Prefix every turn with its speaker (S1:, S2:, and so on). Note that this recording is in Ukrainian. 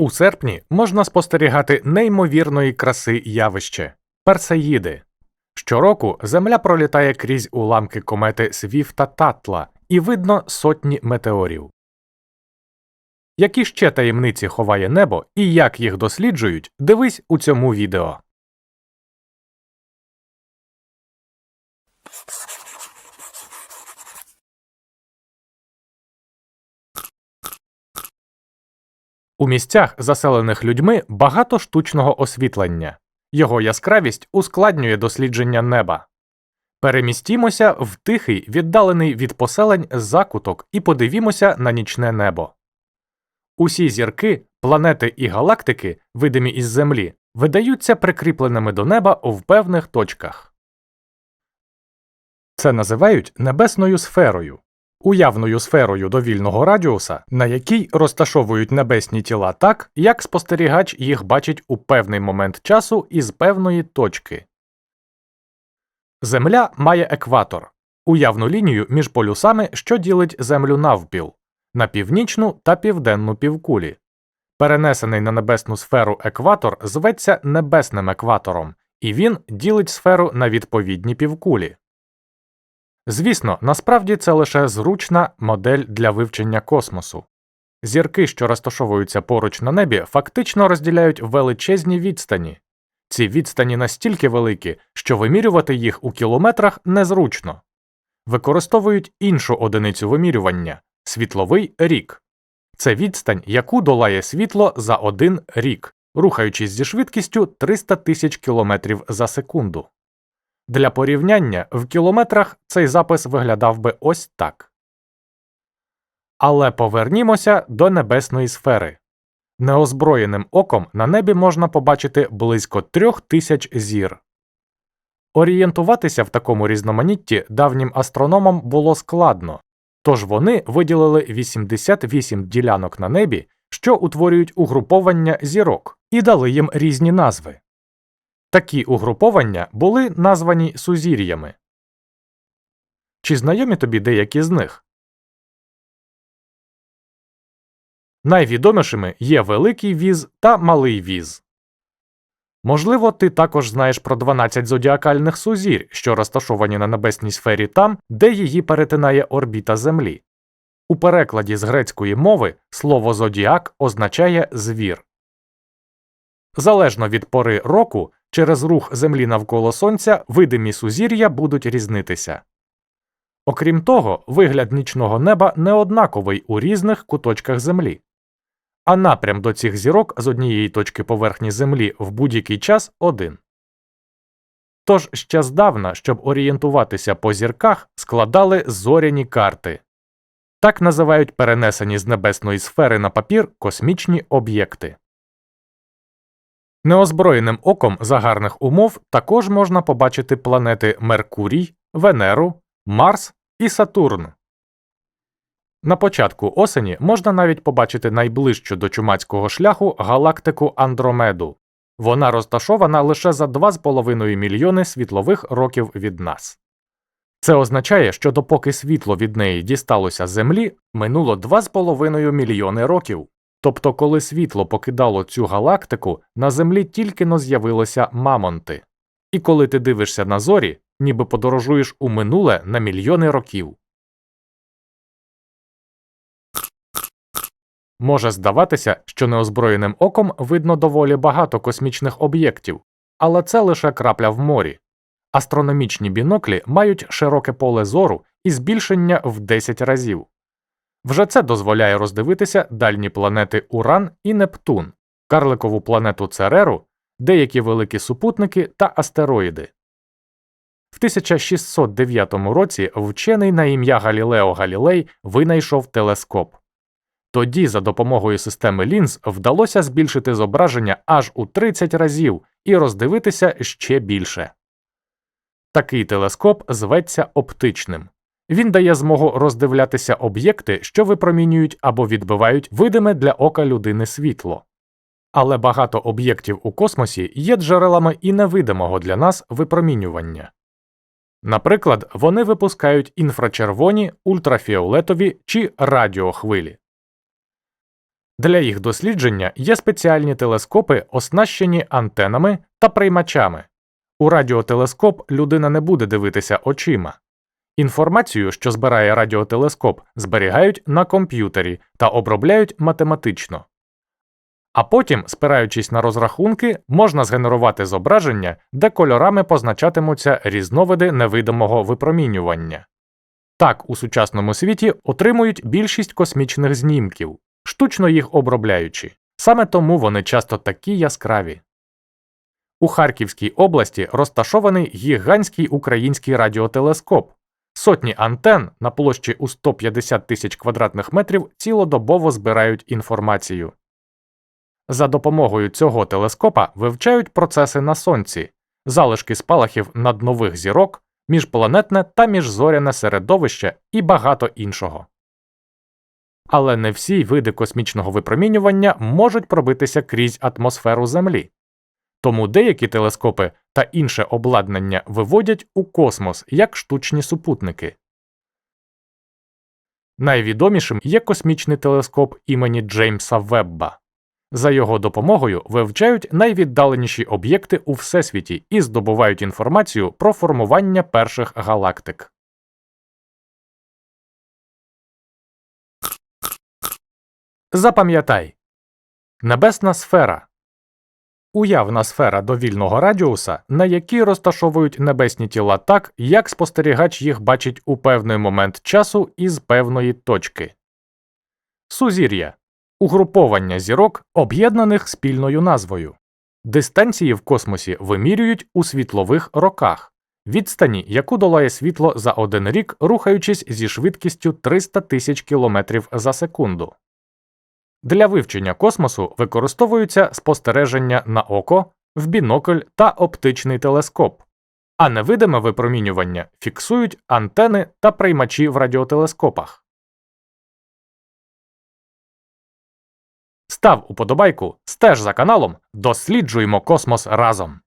S1: У серпні можна спостерігати неймовірної краси явище персеїди. Щороку Земля пролітає крізь уламки комети Свіфта Татла і видно сотні метеорів. Які ще таємниці ховає небо і як їх досліджують, дивись у цьому відео. У місцях, заселених людьми, багато штучного освітлення. Його яскравість ускладнює дослідження неба. Перемістімося в тихий, віддалений від поселень закуток і подивімося на нічне небо. Усі зірки, планети і галактики, видимі із Землі, видаються прикріпленими до неба в певних точках. Це називають небесною сферою, уявною сферою довільного радіуса, на якій розташовують небесні тіла так, як спостерігач їх бачить у певний момент часу із певної точки. Земля має екватор уявну лінію між полюсами, що ділить Землю навпіл на північну та південну півкулі. Перенесений на небесну сферу екватор зветься небесним екватором, і він ділить сферу на відповідні півкулі. Звісно, насправді це лише зручна модель для вивчення космосу. Зірки, що розташовуються поруч на небі, фактично розділяють величезні відстані. Ці відстані настільки великі, що вимірювати їх у кілометрах незручно. Використовують іншу одиницю вимірювання світловий рік. Це відстань, яку долає світло за один рік, рухаючись зі швидкістю 300 тисяч кілометрів за секунду. Для порівняння в кілометрах цей запис виглядав би ось так. Але повернімося до небесної сфери. Неозброєним оком на небі можна побачити близько трьох тисяч зір. Орієнтуватися в такому різноманітті давнім астрономам було складно, тож вони виділили 88 ділянок на небі, що утворюють угруповання зірок, і дали їм різні назви. Такі угруповання були названі сузір'ями. Чи знайомі тобі деякі з них? Найвідомішими є Великий Віз та Малий Віз. Можливо, ти також знаєш про 12 зодіакальних сузірь, що розташовані на небесній сфері там, де її перетинає орбіта Землі. У перекладі з грецької мови слово зодіак означає звір. Залежно від пори року, через рух Землі навколо Сонця видимі сузір'я будуть різнитися. Окрім того, вигляд нічного неба неоднаковий у різних куточках Землі а напрям до цих зірок з однієї точки поверхні Землі в будь-який час один. Тож ще здавна, щоб орієнтуватися по зірках, складали зоряні карти так називають перенесені з небесної сфери на папір космічні об'єкти. Неозброєним оком за гарних умов також можна побачити планети Меркурій, Венеру, Марс і Сатурн. На початку осені можна навіть побачити найближчу до чумацького шляху галактику Андромеду. Вона розташована лише за 2,5 мільйони світлових років від нас. Це означає, що допоки світло від неї дісталося Землі, минуло 2,5 мільйони років. Тобто, коли світло покидало цю галактику, на Землі тільки но з'явилися мамонти. І коли ти дивишся на зорі, ніби подорожуєш у минуле на мільйони років. Може здаватися, що неозброєним оком видно доволі багато космічних об'єктів, але це лише крапля в морі. Астрономічні біноклі мають широке поле зору і збільшення в 10 разів. Вже це дозволяє роздивитися дальні планети Уран і Нептун, карликову планету Цереру, деякі великі супутники та астероїди. В 1609 році вчений на ім'я Галілео Галілей винайшов телескоп. Тоді за допомогою системи лінз вдалося збільшити зображення аж у 30 разів і роздивитися ще більше. Такий телескоп зветься оптичним. Він дає змогу роздивлятися об'єкти, що випромінюють або відбивають видиме для ока людини світло. Але багато об'єктів у космосі є джерелами і невидимого для нас випромінювання. Наприклад, вони випускають інфрачервоні, ультрафіолетові чи радіохвилі. Для їх дослідження є спеціальні телескопи, оснащені антенами та приймачами. У радіотелескоп людина не буде дивитися очима. Інформацію, що збирає радіотелескоп, зберігають на комп'ютері та обробляють математично. А потім, спираючись на розрахунки, можна згенерувати зображення, де кольорами позначатимуться різновиди невидимого випромінювання. Так у сучасному світі отримують більшість космічних знімків, штучно їх обробляючи. Саме тому вони часто такі яскраві. У Харківській області розташований гігантський український радіотелескоп. Сотні антен на площі у 150 тисяч квадратних метрів цілодобово збирають інформацію. За допомогою цього телескопа вивчають процеси на сонці, залишки спалахів наднових зірок, міжпланетне та міжзоряне середовище і багато іншого. Але не всі види космічного випромінювання можуть пробитися крізь атмосферу Землі. Тому деякі телескопи та інше обладнання виводять у космос як штучні супутники. Найвідомішим є космічний телескоп імені Джеймса Вебба. За його допомогою вивчають найвіддаленіші об'єкти у всесвіті і здобувають інформацію про формування перших галактик. Запам'ятай Небесна сфера уявна сфера довільного радіуса, на якій розташовують небесні тіла так, як спостерігач їх бачить у певний момент часу із певної точки. Сузір'я угруповання зірок, об'єднаних спільною назвою. Дистанції в космосі вимірюють у світлових роках, відстані, яку долає світло за один рік, рухаючись зі швидкістю 300 тисяч км за секунду. Для вивчення космосу використовуються спостереження на око, в бінокль та оптичний телескоп, а невидиме випромінювання фіксують антени та приймачі в радіотелескопах. Став уподобайку, стеж за каналом, досліджуємо космос разом.